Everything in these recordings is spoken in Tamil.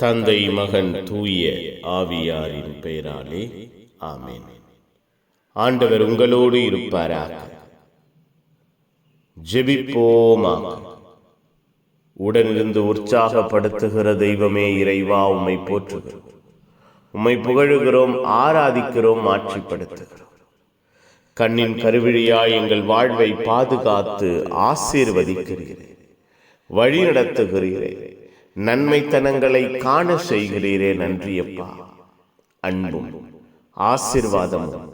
தந்தை மகன் தூய ஆவியாரின் பெயராலே ஆமேன். ஆண்டவர் உங்களோடு இருப்பாராக. ஜெபிப்போமா உடனிருந்து உற்சாகப்படுத்துகிற தெய்வமே இறைவா உம்மை போற்றுகிறோம். உம்மை புகழுகிறோம் ஆராதிக்கிறோம் ஆட்சிப்படுத்துகிறோம். கண்ணின் கருவிழியாய் எங்கள் வாழ்வை பாதுகாத்து ஆசீர்வதிக்கிறீரே. வழி நடத்துகிறீரே நன்மைத்தனங்களை காண செய்கிறீரே நன்றியப்பா. அன்பும் ஆசிர்வாதமும்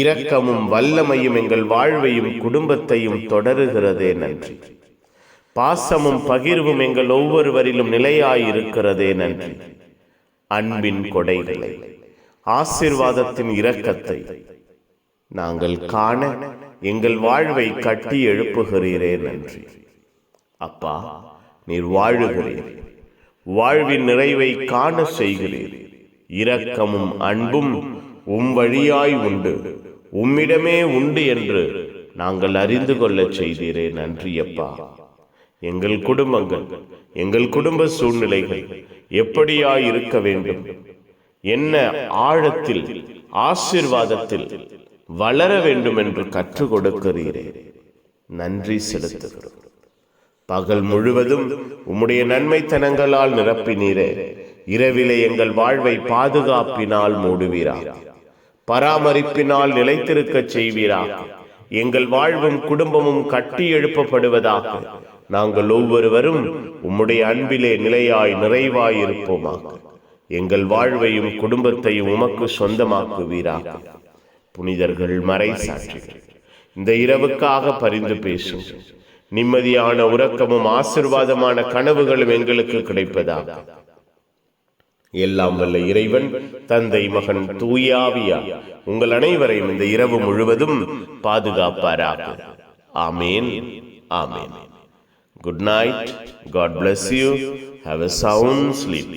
இரக்கமும் வல்லமையும் எங்கள் வாழ்வையும் குடும்பத்தையும் தொடருகிறதே நன்றி. பாசமும் பகிர்வும் எங்கள் ஒவ்வொருவரிலும் நிலையாயிருக்கிறதே நன்றி. அன்பின் கொடைகளை ஆசிர்வாதத்தின் இரக்கத்தை நாங்கள் காண எங்கள் வாழ்வை கட்டி எழுப்புகிறீரே நன்றி. அப்பா நீர் வாழுகிறீர். வாழ்வின் நிறைவை காண செய்கிறீர். இரக்கமும் அன்பும் உம் வழியாய் உண்டு. உம்மிடமே உண்டு என்று நாங்கள் அறிந்து கொள்ளச் செய்தீரே. நன்றியப்பா எங்கள் குடும்பங்கள் எங்கள் குடும்ப சூழ்நிலைகள் எப்படியாய் இருக்க வேண்டும்? என்ன ஆழத்தில் ஆசிர்வாதத்தில் வளர வேண்டும் என்று கற்றுக் கொடுக்கிறீரே. நன்றி செலுத்துகிறோம். பகல் முழுவதும் உம்முடைய நன்மைத்தனங்களால் நிரப்பினீரே. இரவிலே எங்கள் வாழ்வை பாதுகாப்பினால் மூடுவீரா பராமரிப்பினால் நிலைத்திருக்கச் செய்வீரா எங்கள் வாழ்வும் குடும்பமும் கட்டி எழுப்பப்படுவதாக. நாங்கள் ஒவ்வொருவரும் உம்முடைய அன்பிலே நிலையாய் நிறைவாய் இருப்போமாக எங்கள் வாழ்வையும் குடும்பத்தையும் உமக்கு சொந்தமாக்குவீராக. புனிதர்கள் மறை சாட்சிகள் இந்த இரவுக்காக பரிந்து பேசும் நிம்மதியான உறக்கமும் ஆசிர்வாதமான கனவுகளும் எங்களுக்கு கிடைப்பதா எல்லாம் வல்ல இறைவன் தந்தை மகன் தூயாவியா உங்கள் அனைவரையும் இந்த இரவு முழுவதும் பாதுகாப்பாராக. ஆமேன் ஆமேன். Good night God bless you have a sound sleep